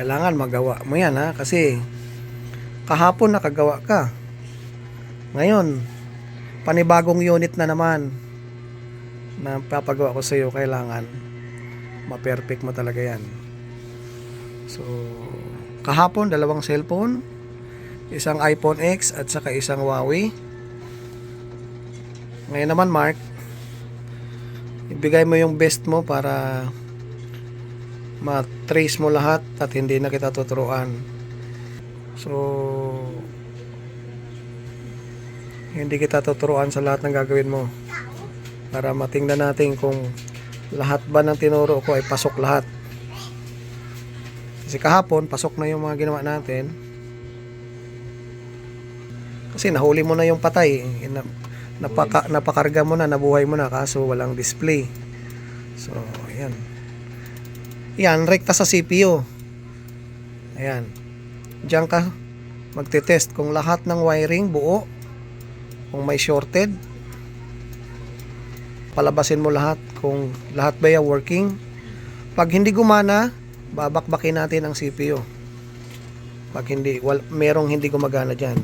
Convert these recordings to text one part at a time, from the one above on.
Kailangan magawa mo yan ha. Kasi kahapon nakagawa ka. Ngayon, panibagong unit na naman na papagawa ko sa iyo. Kailangan ma-perfect mo talaga yan. So, kahapon dalawang cellphone, isang iPhone X at saka isang Huawei. Ngayon naman Mark, ibigay mo yung best mo para ma-trace mo lahat at hindi na kita tuturuan. So, hindi kita tuturuan sa lahat ng gagawin mo. Para matingnan natin kung lahat ba ng tinuro ko ay pasok lahat. Kasi kahapon, pasok na yung mga ginawa natin. Kasi nahuli mo na yung patay. Na, napaka, napakarga mo na, nabuhay mo na, kaso walang display. So, ayan. Yan, rekta sa CPU. Ayan. Diyan ka magte-test kung lahat ng wiring buo, kung may shorted, palabasin mo lahat kung lahat ba yan working. Pag hindi gumana, babakbakin natin ang CPU. Pag hindi, wal, merong hindi gumagana dyan.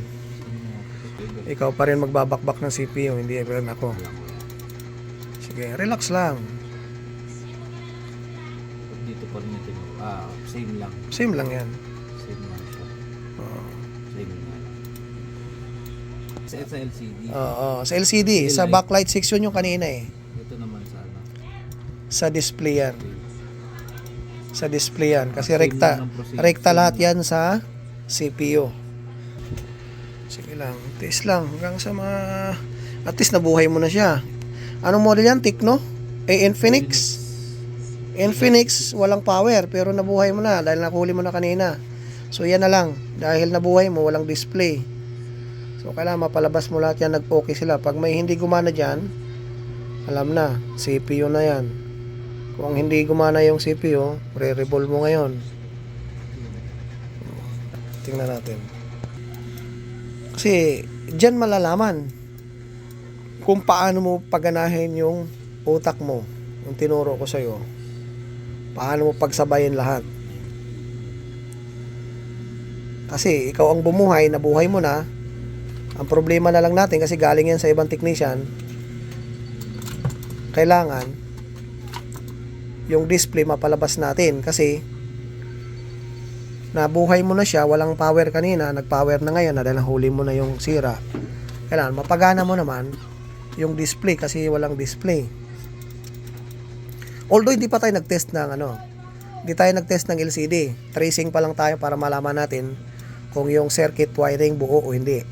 Ikaw pa rin magbabakbak ng CPU, hindi rin ako. Sige, relax lang. Ito, ah, same lang. Same lang yan. Same lang siya. Oo. Same lang. Sa, sa LCD. Oo, sa LCD, sa Light. backlight section yung kanina eh. Ito naman sa ano. Sa display yan. Sa display yan. Kasi Same rekta, lang ang procedure. rekta lahat yan sa CPU. Sige lang, test lang. Hanggang sa mga, at least nabuhay mo na siya. Anong model yan? Tecno? Eh, Infinix? Infinix, walang power, pero nabuhay mo na dahil nakuli mo na kanina. So, yan na lang. Dahil nabuhay mo, walang display. So, kailangan mapalabas mo lahat yan, nag-okay sila. Pag may hindi gumana dyan, alam na, CPU na yan. Kung hindi gumana yung CPU, re-revolve mo ngayon. Tingnan natin. Kasi, dyan malalaman kung paano mo paganahin yung utak mo, yung tinuro ko sa'yo. Paano mo pagsabayin lahat. Kasi, ikaw ang bumuhay, nabuhay mo na, ang problema na lang natin, kasi galing yan sa ibang technician, kailangan, yung display mapalabas natin, kasi, nabuhay mo na siya, walang power kanina, nag-power na ngayon, dahil huli mo na yung sira. Kailangan, mapagana mo naman yung display kasi walang display. Although hindi pa tayo nag-test ng ano, hindi tayo nag-test ng LCD. Tracing pa lang tayo para malaman natin kung yung circuit wiring buo o hindi.